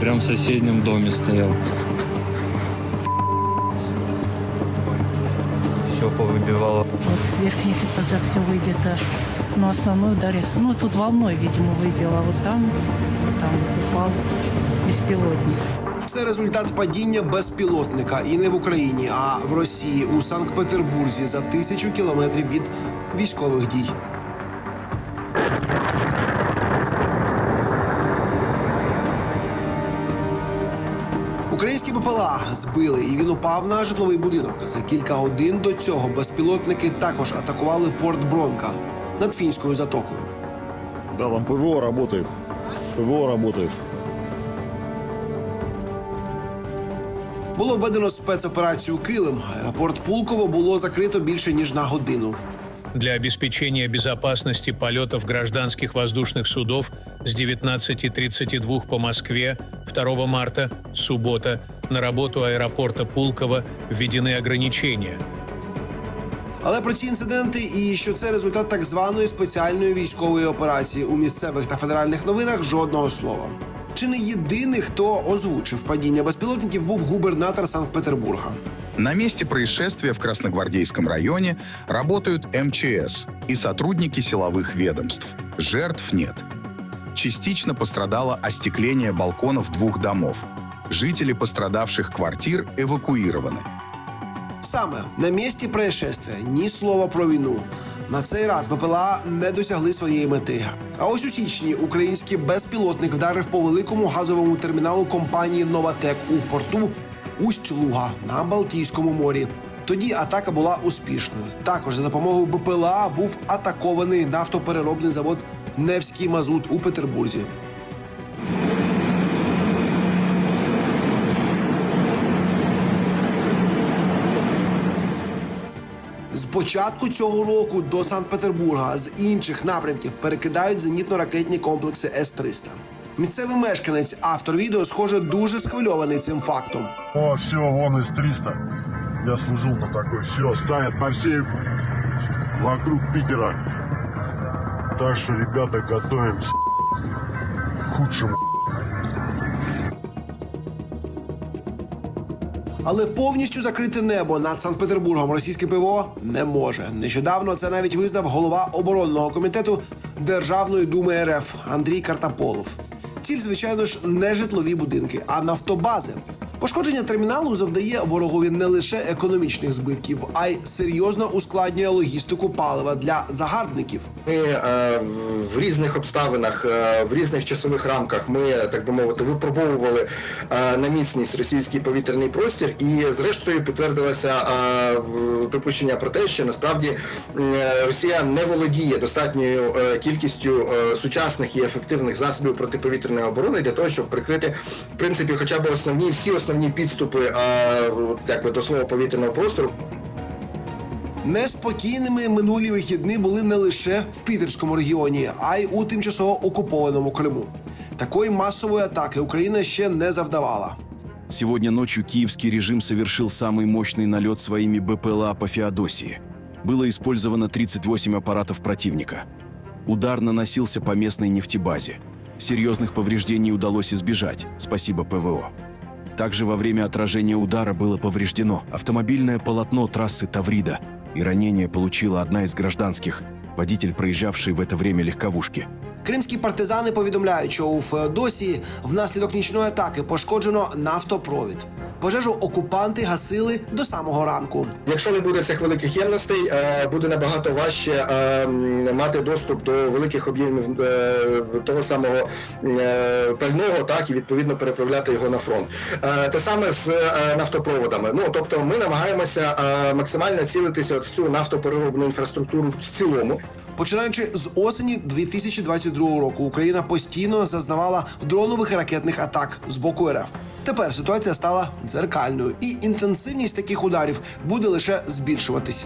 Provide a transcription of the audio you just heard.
Прям в соседнем доме стоял. Все повыбивало. Вот в верхних этажах все выбито. Но основной ударе, ну тут волной, видимо, выбило. Вот там, вот там вот упал беспилотник. Це результат падіння безпілотника і не в Україні, а в Росії у Санкт-Петербурзі за тисячу кілометрів від військових дій. Українські БПЛА збили, і він упав на житловий будинок. За кілька годин до цього безпілотники також атакували порт Бронка над фінською затокою. Да, там ПВО работает. ПВО работает. Було введено спецоперацію Килим. Аеропорт Пулково було закрито більше ніж на годину. для обеспечения безопасности полетов гражданских воздушных судов с 19.32 по Москве 2 марта, суббота, на работу аэропорта Пулково введены ограничения. Але про ці інциденти і що це результат так званої спеціальної військової операції у місцевих та федеральних новинах жодного слова. Чи не єдиний, хто озвучив падіння безпілотників, був губернатор Санкт-Петербурга. На месте происшествия в Красногвардейском районе работают МЧС и сотрудники силовых ведомств. Жертв нет. Частично пострадало остекление балконов двух домов. Жители пострадавших квартир эвакуированы. Саме на місці происшествия ні слова про війну. На цей раз БПЛА не досягли своєї мети. А ось у січні український безпілотник вдарив по великому газовому терміналу компанії Новатек у порту Усть-Луга на Балтійському морі. Тоді атака була успішною. Також за допомогою БПЛА був атакований нафтопереробний завод Невський Мазут у Петербурзі. З початку цього року до Санкт-Петербурга з інших напрямків перекидають зенітно-ракетні комплекси С-300. Місцевий мешканець, автор відео, схоже, дуже схвильований цим фактом. О, все, вон из 300. Я служил на такой. Все, ставят по всей вокруг Питера. Так что, ребята, готовимся к худшему. Але повністю закрити небо над Санкт-Петербургом російське ПВО не може. Нещодавно це навіть визнав голова оборонного комітету Державної думи РФ Андрій Картаполов. Ціль, звичайно ж, не житлові будинки, а нафтобази. Пошкодження терміналу завдає ворогові не лише економічних збитків, а й серйозно ускладнює логістику палива для загарбників. Ми е, в різних обставинах, е, в різних часових рамках ми, так би мовити, випробовували е, на міцність російський повітряний простір, і зрештою підтвердилося е, припущення про те, що насправді е, Росія не володіє достатньою е, кількістю е, сучасних і ефективних засобів протиповітряної оборони для того, щоб прикрити в принципі, хоча б основні всі основні підступи е, от, якби до свого повітряного простору. Неспокійними минулі вихідні були не лише в Пітерському регіоні, а й у тимчасово окупованому Криму. Такої масової атаки Україна ще не завдавала. Сегодня ночью киевский режим совершил самый мощный налет своими БПЛА по Феодосии. Было использовано 38 аппаратов противника. Удар наносился по местной нефтебазе. Серьезных повреждений удалось избежать, спасибо ПВО. Также во время отражения удара было повреждено автомобильное полотно трассы Таврида, и ранение получила одна из гражданских, водитель, проезжавший в это время легковушки. Кримські партизани повідомляють, що у Феодосії внаслідок нічної атаки пошкоджено нафтопровід. Пожежу окупанти гасили до самого ранку. Якщо не буде цих великих ємностей, е, буде набагато важче е, мати доступ до великих об'ємів е, того самого пального, так і відповідно переправляти його на фронт. Те саме з нафтопроводами. Ну тобто, ми намагаємося максимально цілитися в цю нафтопереробну інфраструктуру в цілому. Починаючи з осені 2022 року, Україна постійно зазнавала дронових і ракетних атак з боку РФ. Тепер ситуація стала дзеркальною, і інтенсивність таких ударів буде лише збільшуватись.